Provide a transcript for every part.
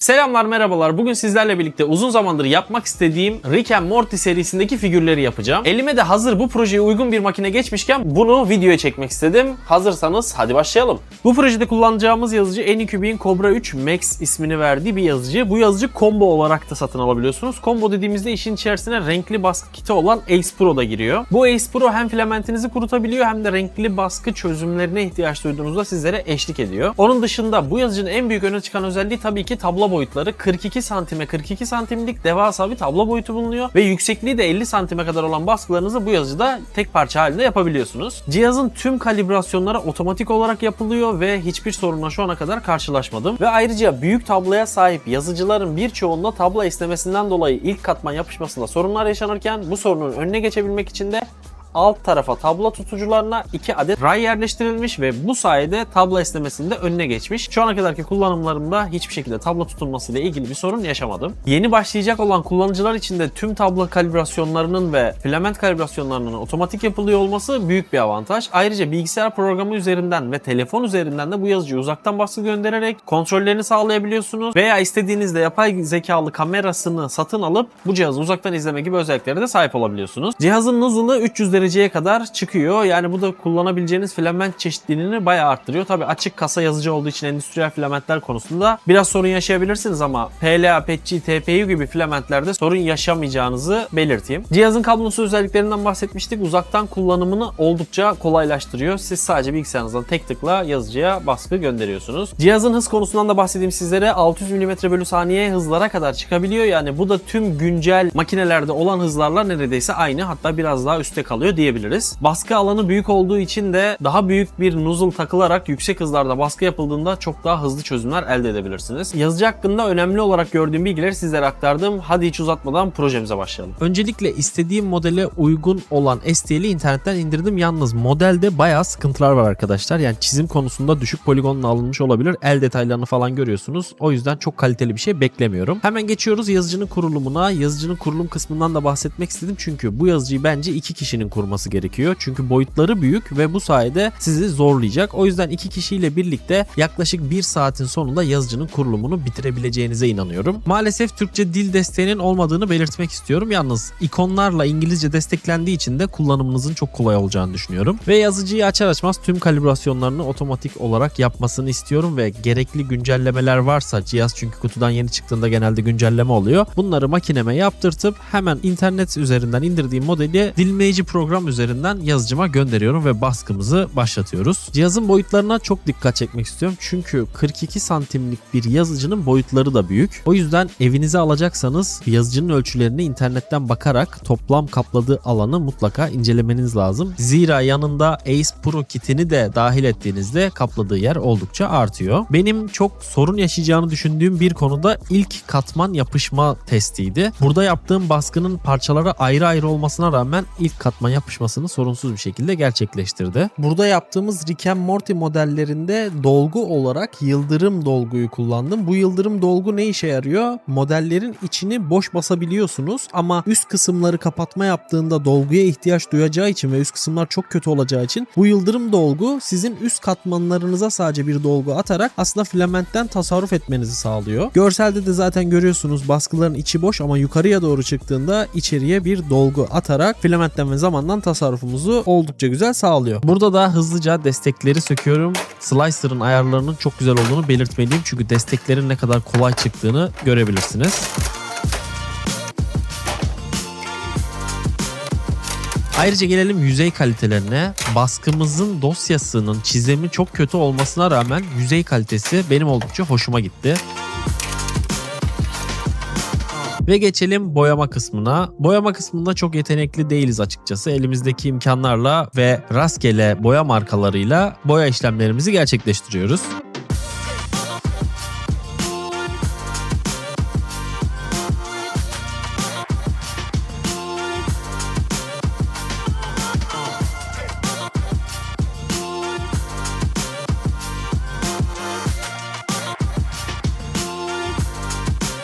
Selamlar merhabalar. Bugün sizlerle birlikte uzun zamandır yapmak istediğim Rick and Morty serisindeki figürleri yapacağım. Elime de hazır bu projeye uygun bir makine geçmişken bunu videoya çekmek istedim. Hazırsanız hadi başlayalım. Bu projede kullanacağımız yazıcı Anycubic Cobra 3 Max ismini verdiği bir yazıcı. Bu yazıcı combo olarak da satın alabiliyorsunuz. Combo dediğimizde işin içerisine renkli baskı kiti olan Ace Pro da giriyor. Bu Ace Pro hem filamentinizi kurutabiliyor hem de renkli baskı çözümlerine ihtiyaç duyduğunuzda sizlere eşlik ediyor. Onun dışında bu yazıcının en büyük öne çıkan özelliği tabii ki tablo boyutları 42 santime 42 santimlik devasa bir tablo boyutu bulunuyor ve yüksekliği de 50 santime kadar olan baskılarınızı bu yazıcıda tek parça halinde yapabiliyorsunuz. Cihazın tüm kalibrasyonları otomatik olarak yapılıyor ve hiçbir sorunla şu ana kadar karşılaşmadım. Ve ayrıca büyük tabloya sahip yazıcıların birçoğunda tablo esnemesinden dolayı ilk katman yapışmasında sorunlar yaşanırken bu sorunun önüne geçebilmek için de alt tarafa tablo tutucularına 2 adet ray yerleştirilmiş ve bu sayede tablo esnemesinde önüne geçmiş. Şu ana kadarki kullanımlarımda hiçbir şekilde tablo tutulmasıyla ilgili bir sorun yaşamadım. Yeni başlayacak olan kullanıcılar için de tüm tablo kalibrasyonlarının ve filament kalibrasyonlarının otomatik yapılıyor olması büyük bir avantaj. Ayrıca bilgisayar programı üzerinden ve telefon üzerinden de bu yazıcıyı uzaktan baskı göndererek kontrollerini sağlayabiliyorsunuz veya istediğinizde yapay zekalı kamerasını satın alıp bu cihazı uzaktan izleme gibi özelliklere de sahip olabiliyorsunuz. Cihazın hızını 300 dereceye kadar çıkıyor. Yani bu da kullanabileceğiniz filament çeşitliliğini bayağı arttırıyor. Tabi açık kasa yazıcı olduğu için endüstriyel filamentler konusunda biraz sorun yaşayabilirsiniz ama PLA, PETG, TPU gibi filamentlerde sorun yaşamayacağınızı belirteyim. Cihazın kablosu özelliklerinden bahsetmiştik. Uzaktan kullanımını oldukça kolaylaştırıyor. Siz sadece bilgisayarınızdan tek tıkla yazıcıya baskı gönderiyorsunuz. Cihazın hız konusundan da bahsedeyim sizlere. 600 mm bölü saniye hızlara kadar çıkabiliyor. Yani bu da tüm güncel makinelerde olan hızlarla neredeyse aynı hatta biraz daha üstte kalıyor diyebiliriz. Baskı alanı büyük olduğu için de daha büyük bir nozzle takılarak yüksek hızlarda baskı yapıldığında çok daha hızlı çözümler elde edebilirsiniz. Yazıcı hakkında önemli olarak gördüğüm bilgileri sizlere aktardım. Hadi hiç uzatmadan projemize başlayalım. Öncelikle istediğim modele uygun olan STL'i internetten indirdim. Yalnız modelde bayağı sıkıntılar var arkadaşlar. Yani çizim konusunda düşük poligonla alınmış olabilir. El detaylarını falan görüyorsunuz. O yüzden çok kaliteli bir şey beklemiyorum. Hemen geçiyoruz yazıcının kurulumuna. Yazıcının kurulum kısmından da bahsetmek istedim. Çünkü bu yazıcıyı bence iki kişinin kurması gerekiyor. Çünkü boyutları büyük ve bu sayede sizi zorlayacak. O yüzden iki kişiyle birlikte yaklaşık bir saatin sonunda yazıcının kurulumunu bitirebileceğinize inanıyorum. Maalesef Türkçe dil desteğinin olmadığını belirtmek istiyorum. Yalnız ikonlarla İngilizce desteklendiği için de kullanımınızın çok kolay olacağını düşünüyorum. Ve yazıcıyı açar açmaz tüm kalibrasyonlarını otomatik olarak yapmasını istiyorum ve gerekli güncellemeler varsa cihaz çünkü kutudan yeni çıktığında genelde güncelleme oluyor. Bunları makineme yaptırtıp hemen internet üzerinden indirdiğim modeli dilmeyici program üzerinden yazıcıma gönderiyorum ve baskımızı başlatıyoruz. Cihazın boyutlarına çok dikkat çekmek istiyorum. Çünkü 42 santimlik bir yazıcının boyutları da büyük. O yüzden evinize alacaksanız yazıcının ölçülerini internetten bakarak toplam kapladığı alanı mutlaka incelemeniz lazım. Zira yanında Ace Pro kitini de dahil ettiğinizde kapladığı yer oldukça artıyor. Benim çok sorun yaşayacağını düşündüğüm bir konuda ilk katman yapışma testiydi. Burada yaptığım baskının parçalara ayrı ayrı olmasına rağmen ilk katman yapışmasını sorunsuz bir şekilde gerçekleştirdi. Burada yaptığımız Rick and Morty modellerinde dolgu olarak yıldırım dolguyu kullandım. Bu yıldırım dolgu ne işe yarıyor? Modellerin içini boş basabiliyorsunuz ama üst kısımları kapatma yaptığında dolguya ihtiyaç duyacağı için ve üst kısımlar çok kötü olacağı için bu yıldırım dolgu sizin üst katmanlarınıza sadece bir dolgu atarak aslında filamentten tasarruf etmenizi sağlıyor. Görselde de zaten görüyorsunuz baskıların içi boş ama yukarıya doğru çıktığında içeriye bir dolgu atarak filamentten ve zamandan tasarrufumuzu oldukça güzel sağlıyor. Burada da hızlıca destekleri söküyorum. Slicer'ın ayarlarının çok güzel olduğunu belirtmeliyim çünkü desteklerin ne kadar kolay çıktığını görebilirsiniz. Ayrıca gelelim yüzey kalitelerine. Baskımızın dosyasının çizimi çok kötü olmasına rağmen yüzey kalitesi benim oldukça hoşuma gitti. Ve geçelim boyama kısmına. Boyama kısmında çok yetenekli değiliz açıkçası. Elimizdeki imkanlarla ve rastgele boya markalarıyla boya işlemlerimizi gerçekleştiriyoruz.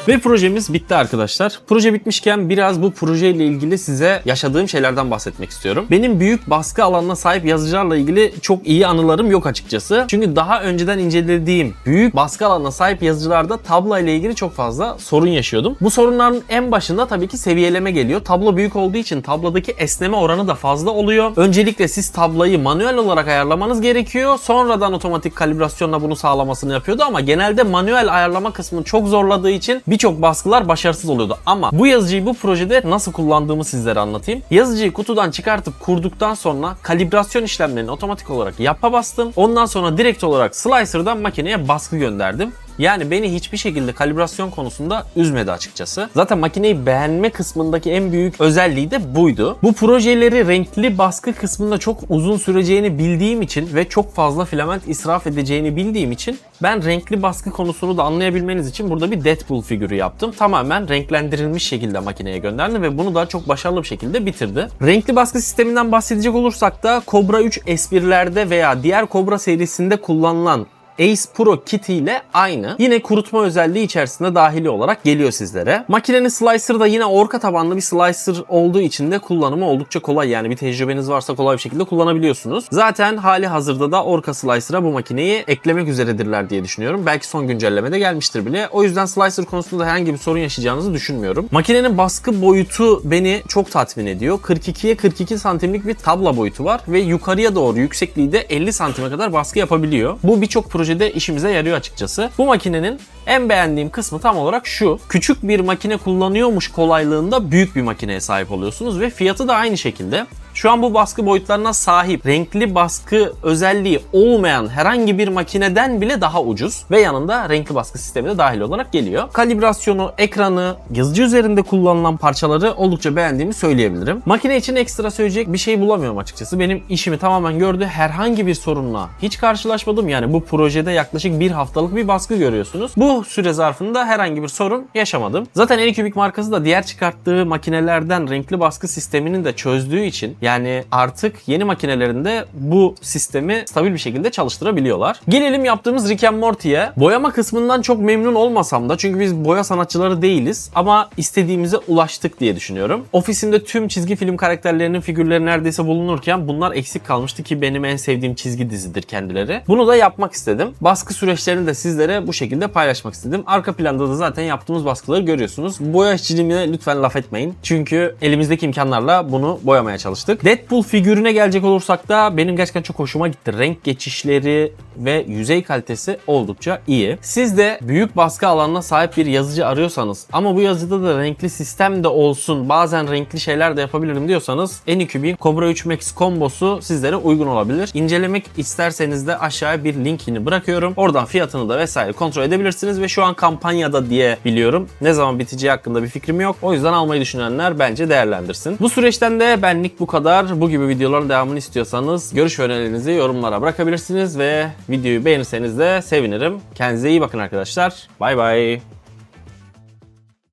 Ve projemiz bitti arkadaşlar. Proje bitmişken biraz bu projeyle ilgili size yaşadığım şeylerden bahsetmek istiyorum. Benim büyük baskı alanına sahip yazıcılarla ilgili çok iyi anılarım yok açıkçası. Çünkü daha önceden incelediğim büyük baskı alanına sahip yazıcılarda tablo ile ilgili çok fazla sorun yaşıyordum. Bu sorunların en başında tabii ki seviyeleme geliyor. Tablo büyük olduğu için tablodaki esneme oranı da fazla oluyor. Öncelikle siz tablayı manuel olarak ayarlamanız gerekiyor. Sonradan otomatik kalibrasyonla bunu sağlamasını yapıyordu ama genelde manuel ayarlama kısmını çok zorladığı için birçok baskılar başarısız oluyordu. Ama bu yazıcıyı bu projede nasıl kullandığımı sizlere anlatayım. Yazıcıyı kutudan çıkartıp kurduktan sonra kalibrasyon işlemlerini otomatik olarak yapa bastım. Ondan sonra direkt olarak slicer'dan makineye baskı gönderdim. Yani beni hiçbir şekilde kalibrasyon konusunda üzmedi açıkçası. Zaten makineyi beğenme kısmındaki en büyük özelliği de buydu. Bu projeleri renkli baskı kısmında çok uzun süreceğini bildiğim için ve çok fazla filament israf edeceğini bildiğim için ben renkli baskı konusunu da anlayabilmeniz için burada bir Deadpool figürü yaptım. Tamamen renklendirilmiş şekilde makineye gönderdim ve bunu da çok başarılı bir şekilde bitirdi. Renkli baskı sisteminden bahsedecek olursak da Cobra 3 S1'lerde veya diğer Cobra serisinde kullanılan Ace Pro kit ile aynı. Yine kurutma özelliği içerisinde dahili olarak geliyor sizlere. Makinenin slicer da yine orka tabanlı bir slicer olduğu için de kullanımı oldukça kolay. Yani bir tecrübeniz varsa kolay bir şekilde kullanabiliyorsunuz. Zaten hali hazırda da orka slicer'a bu makineyi eklemek üzeredirler diye düşünüyorum. Belki son güncellemede gelmiştir bile. O yüzden slicer konusunda herhangi bir sorun yaşayacağınızı düşünmüyorum. Makinenin baskı boyutu beni çok tatmin ediyor. 42'ye 42 santimlik bir tabla boyutu var ve yukarıya doğru yüksekliği de 50 santime kadar baskı yapabiliyor. Bu birçok projede işimize yarıyor açıkçası. Bu makinenin en beğendiğim kısmı tam olarak şu. Küçük bir makine kullanıyormuş kolaylığında büyük bir makineye sahip oluyorsunuz ve fiyatı da aynı şekilde. Şu an bu baskı boyutlarına sahip renkli baskı özelliği olmayan herhangi bir makineden bile daha ucuz ve yanında renkli baskı sistemi de dahil olarak geliyor. Kalibrasyonu, ekranı, yazıcı üzerinde kullanılan parçaları oldukça beğendiğimi söyleyebilirim. Makine için ekstra söyleyecek bir şey bulamıyorum açıkçası. Benim işimi tamamen gördü. Herhangi bir sorunla hiç karşılaşmadım. Yani bu projede yaklaşık bir haftalık bir baskı görüyorsunuz. Bu süre zarfında herhangi bir sorun yaşamadım. Zaten Anycubic markası da diğer çıkarttığı makinelerden renkli baskı sistemini de çözdüğü için yani artık yeni makinelerinde bu sistemi stabil bir şekilde çalıştırabiliyorlar. Gelelim yaptığımız Rick and Morty'ye. Boyama kısmından çok memnun olmasam da çünkü biz boya sanatçıları değiliz ama istediğimize ulaştık diye düşünüyorum. Ofisimde tüm çizgi film karakterlerinin figürleri neredeyse bulunurken bunlar eksik kalmıştı ki benim en sevdiğim çizgi dizidir kendileri. Bunu da yapmak istedim. Baskı süreçlerini de sizlere bu şekilde paylaşmak istedim. Arka planda da zaten yaptığımız baskıları görüyorsunuz. Boya işçiliğine lütfen laf etmeyin. Çünkü elimizdeki imkanlarla bunu boyamaya çalıştık. Deadpool figürüne gelecek olursak da benim gerçekten çok hoşuma gitti. Renk geçişleri ve yüzey kalitesi oldukça iyi. Siz de büyük baskı alanına sahip bir yazıcı arıyorsanız ama bu yazıcıda da renkli sistem de olsun bazen renkli şeyler de yapabilirim diyorsanız Anycubic'in Cobra 3 Max kombosu sizlere uygun olabilir. İncelemek isterseniz de aşağıya bir linkini bırakıyorum. Oradan fiyatını da vesaire kontrol edebilirsiniz ve şu an kampanyada diye biliyorum. Ne zaman biteceği hakkında bir fikrim yok. O yüzden almayı düşünenler bence değerlendirsin. Bu süreçten de benlik bu kadar. Bu gibi videoların devamını istiyorsanız görüş önerilerinizi yorumlara bırakabilirsiniz ve videoyu beğenirseniz de sevinirim. Kendinize iyi bakın arkadaşlar. Bay bay.